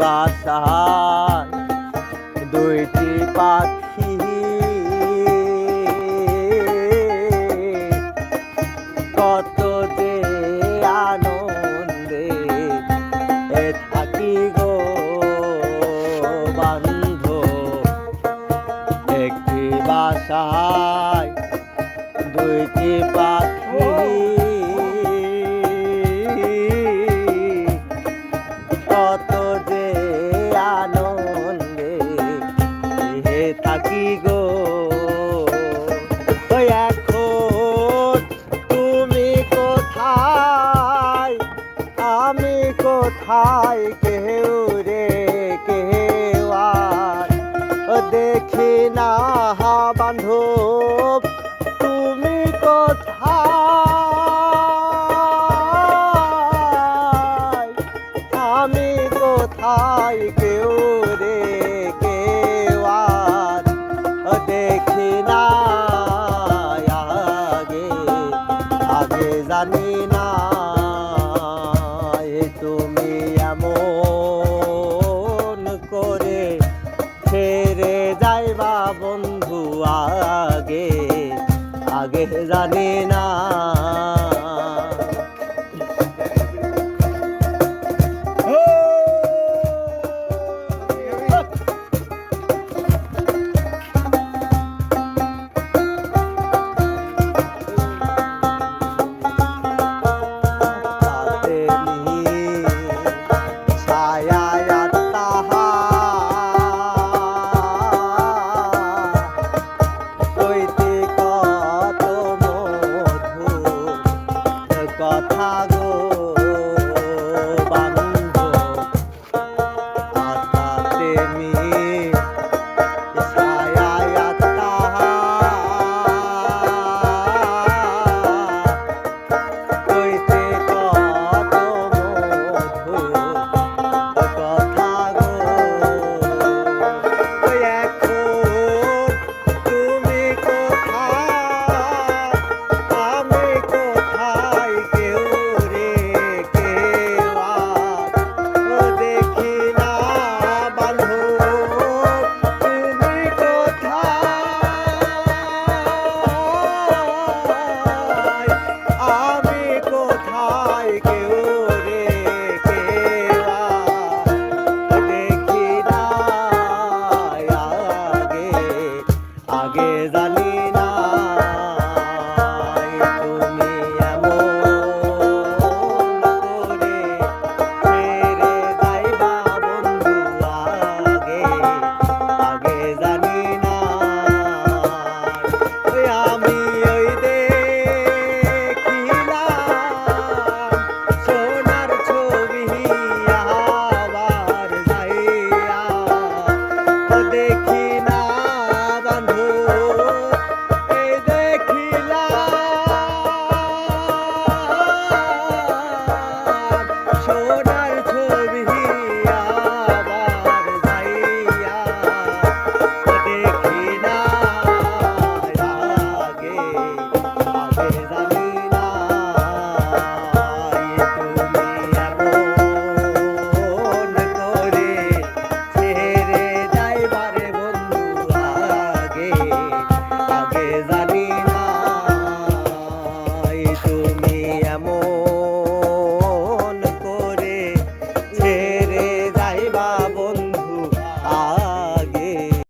বাসা দুইটি পাখি। কত যে আনন্দে থাকি গো বান্ধ একটি বাসায় দুইটি পাখি। কোথায় কেউ রে কেউ আর দেখি না বান্ধব তুমি কোথায় আমি কোথায় জানি না